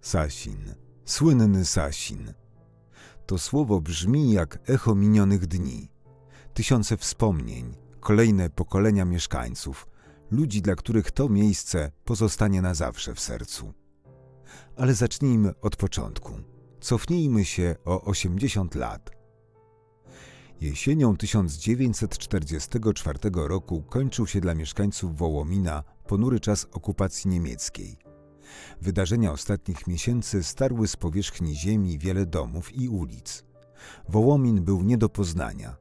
Sasin, słynny Sasin. To słowo brzmi jak echo minionych dni. Tysiące wspomnień, kolejne pokolenia mieszkańców, ludzi, dla których to miejsce pozostanie na zawsze w sercu. Ale zacznijmy od początku. Cofnijmy się o 80 lat. Jesienią 1944 roku kończył się dla mieszkańców Wołomina ponury czas okupacji niemieckiej. Wydarzenia ostatnich miesięcy starły z powierzchni ziemi wiele domów i ulic. Wołomin był nie do poznania.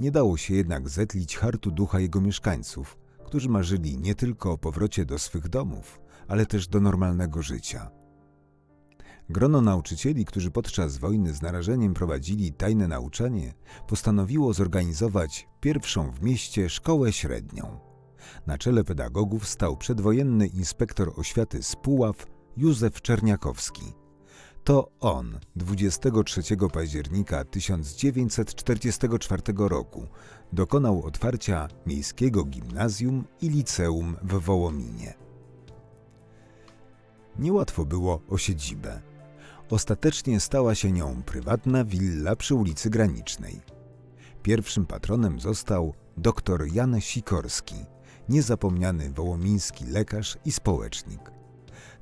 Nie dało się jednak zetlić hartu ducha jego mieszkańców, którzy marzyli nie tylko o powrocie do swych domów, ale też do normalnego życia. Grono nauczycieli, którzy podczas wojny z narażeniem prowadzili tajne nauczanie, postanowiło zorganizować pierwszą w mieście szkołę średnią. Na czele pedagogów stał przedwojenny inspektor oświaty z Puław Józef Czerniakowski. To on 23 października 1944 roku dokonał otwarcia miejskiego gimnazjum i liceum w Wołominie. Niełatwo było o siedzibę. Ostatecznie stała się nią prywatna willa przy ulicy Granicznej. Pierwszym patronem został dr Jan Sikorski, niezapomniany wołomiński lekarz i społecznik.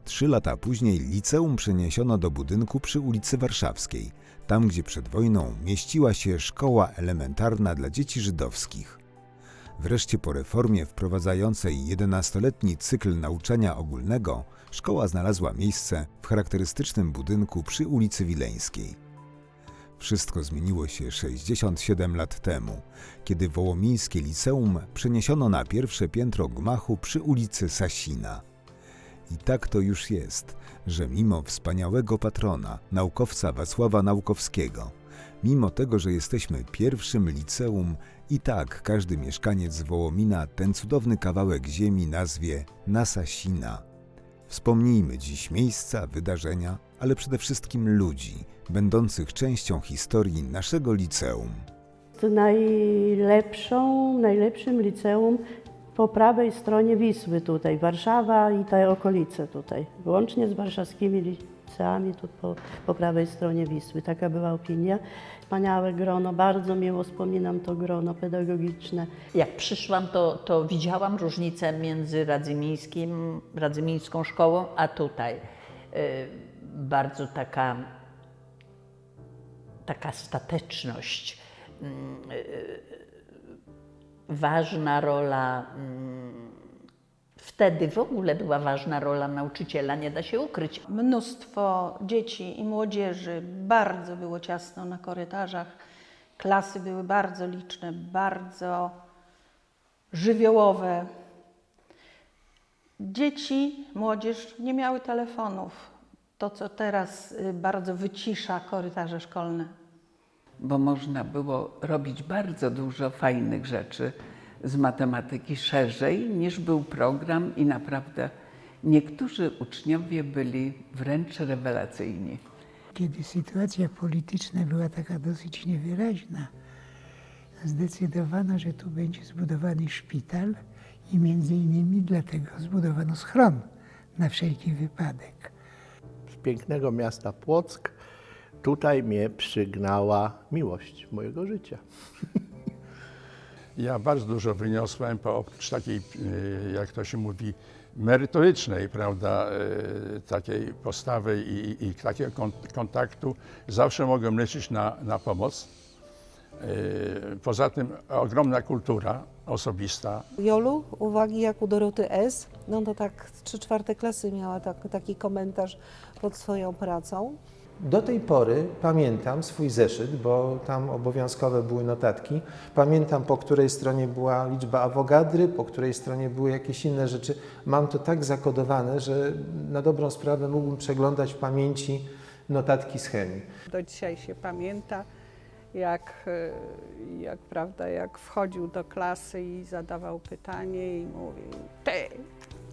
Trzy lata później liceum przeniesiono do budynku przy ulicy Warszawskiej, tam gdzie przed wojną mieściła się szkoła elementarna dla dzieci żydowskich. Wreszcie po reformie wprowadzającej 11-letni cykl nauczania ogólnego, szkoła znalazła miejsce w charakterystycznym budynku przy ulicy Wileńskiej. Wszystko zmieniło się 67 lat temu, kiedy Wołomińskie Liceum przeniesiono na pierwsze piętro gmachu przy ulicy Sasina. I tak to już jest, że mimo wspaniałego patrona, naukowca Wacława Naukowskiego, mimo tego, że jesteśmy pierwszym liceum, i tak każdy mieszkaniec Wołomina ten cudowny kawałek ziemi nazwie Nasasina. Wspomnijmy dziś miejsca, wydarzenia, ale przede wszystkim ludzi, będących częścią historii naszego liceum. Najlepszą, najlepszym liceum po prawej stronie Wisły tutaj, Warszawa i te okolice tutaj, łącznie z warszawskimi liceami tu po, po prawej stronie Wisły. Taka była opinia. Wspaniałe grono, bardzo miło wspominam to grono pedagogiczne. Jak przyszłam, to, to widziałam różnicę między Radzymińskim, Radzymińską szkołą, a tutaj. Y, Bardzo taka, taka stateczność, mm, y, ważna rola. mm, Wtedy w ogóle była ważna rola nauczyciela, nie da się ukryć. Mnóstwo dzieci i młodzieży, bardzo było ciasno na korytarzach. Klasy były bardzo liczne, bardzo żywiołowe. Dzieci, młodzież nie miały telefonów. To, co teraz y, bardzo wycisza korytarze szkolne. bo można było robić bardzo dużo fajnych rzeczy z matematyki szerzej niż był program i naprawdę niektórzy uczniowie byli wręcz rewelacyjni. Kiedy sytuacja polityczna była taka dosyć niewyraźna, zdecydowano, że tu będzie zbudowany szpital i między innymi dlatego zbudowano schron na wszelki wypadek. z pięknego miasta Płock, tutaj mnie przygnała miłość mojego życia. Ja bardzo dużo wyniosłem, po oprócz takiej, e, jak to się mówi, merytorycznej, prawda, e, takiej postawy i, i takiego kon- kontaktu. Zawsze mogłem liczyć na, na pomoc. E, Poza tym ogromna kultura osobista, Jolu, uwagi jak u Doroty S. No to tak trzy czwarte klasy miała tak, taki komentarz pod swoją pracą. Do tej pory pamiętam swój zeszyt, bo tam obowiązkowe były notatki. Pamiętam, po której stronie była liczba awogadry, po której stronie były jakieś inne rzeczy. Mam to tak zakodowane, że na dobrą sprawę mógłbym przeglądać w pamięci notatki z chemii. Do dzisiaj się pamięta, jak, e, jak, prawda, jak wchodził do klasy i zadawał pytanie i mówił, ty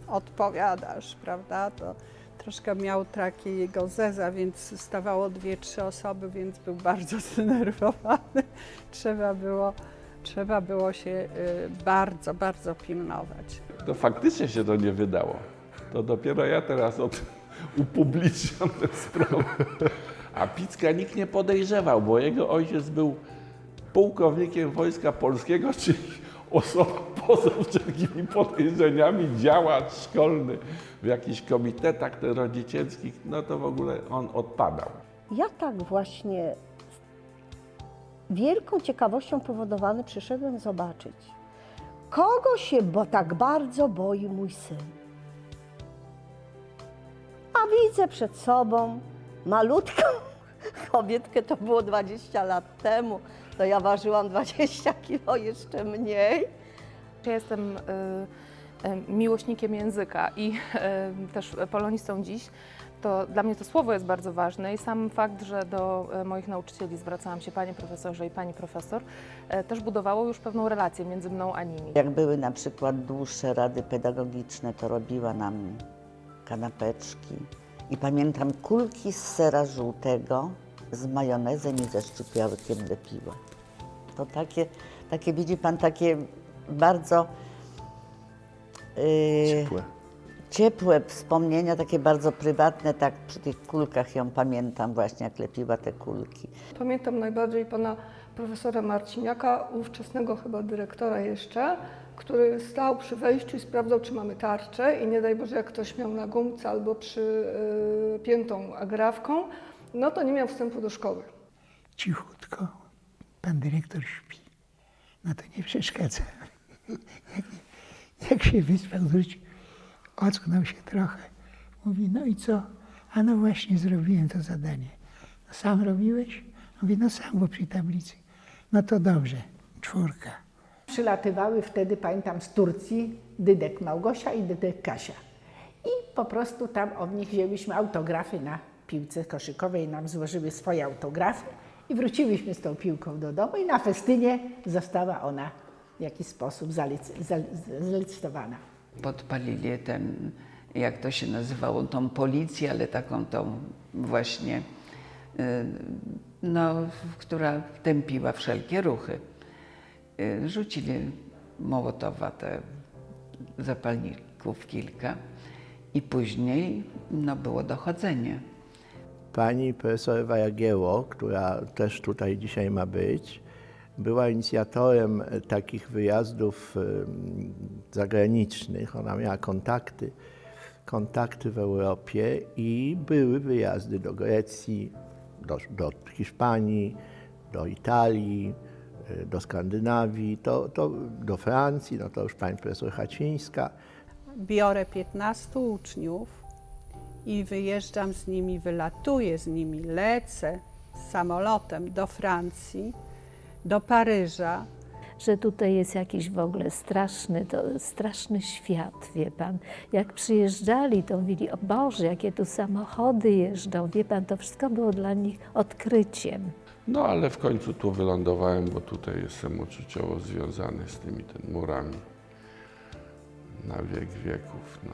odpowiadasz, prawda, to troszkę miał takie jego zeza, więc stawało dwie, trzy osoby, więc był bardzo zdenerwowany. Trzeba było, trzeba było się e, bardzo, bardzo pilnować. To faktycznie się to nie wydało. To dopiero ja teraz od, tę sprawę. A Picka nikt nie podejrzewał, bo jego ojciec był pułkownikiem Wojska Polskiego, czyli osoba poza wszelkimi podejrzeniami, działacz szkolny w jakichś komitetach te rodzicielskich, no to w ogóle on odpadał. Ja tak właśnie wielką ciekawością powodowany przyszedłem zobaczyć, kogo się bo tak bardzo boi mój syn. A widzę przed sobą malutką kobietkę, to było 20 lat temu, to ja ważyłam 20 kilo, jeszcze mniej. Ja jestem y, y, miłośnikiem języka i y, też polonistą dziś. To dla mnie to słowo jest bardzo ważne i sam fakt, że do y, moich nauczycieli zwracałam się panie profesorze i pani profesor, y, też budowało już pewną relację między mną a nimi. Jak były na przykład dłuższe rady pedagogiczne, to robiła nam kanapeczki. I pamiętam kulki z sera żółtego z majonezem i ze szczypiałkiem lepiła. To takie, takie widzi pan, takie bardzo yy, Ciepłe. ciepłe wspomnienia, takie bardzo prywatne, tak przy tych kulkach ją pamiętam właśnie, jak lepiła te kulki. Pamiętam najbardziej pana profesora Marciniaka, ówczesnego chyba dyrektora jeszcze, który stał przy wejściu i sprawdzał, czy mamy tarczę i nie daj Boże, jak ktoś miał na gumce albo przypiętą agrafką, no to nie miał wstępu do szkoły. Cichutko, pan dyrektor śpi. No to nie przeszkadza. Jak, jak się wyspał, ocknął się trochę. Mówi, no i co? A no właśnie zrobiłem to zadanie. No sam robiłeś? Mówi, no sam, bo przy tablicy. No to dobrze, czwórka. Przylatywały wtedy, pamiętam, z Turcji Dydek Małgosia i Dydek Kasia. I po prostu tam od nich wzięliśmy autografy na piłce koszykowej, nam złożyły swoje autografy i wróciliśmy z tą piłką do domu i na festynie została ona w jakiś sposób zalic- za- zalicytowana. Podpalili ten, jak to się nazywało, tą policję, ale taką tą właśnie, no, która tępiła wszelkie ruchy. Y, Rzucili Mołotowa, te zapalników kilka i później no, było dochodzenie. Pani profesor Wajagieło, która też tutaj dzisiaj ma być, była inicjatorem takich wyjazdów em, zagranicznych. Ona miała kontakty, kontakty w Europie i były wyjazdy do Grecji, do, do Hiszpanii, do Italii, e, do Skandynawii, to, to do Francji, no to już pani profesor Hacińska. Biorę 15 uczniów i wyjeżdżam z nimi, wylatuję z nimi, lecę samolotem do Francji, do Paryża, że tutaj jest jakiś w ogóle straszny, to straszny świat, wie pan. Jak przyjeżdżali, to mówili, o Boże, jakie tu samochody jeżdżą, wie pan, to wszystko było dla nich odkryciem. No ale w końcu tu wylądowałem, bo tutaj jestem uczuciowo związany z tymi ten murami na wiek wieków. No.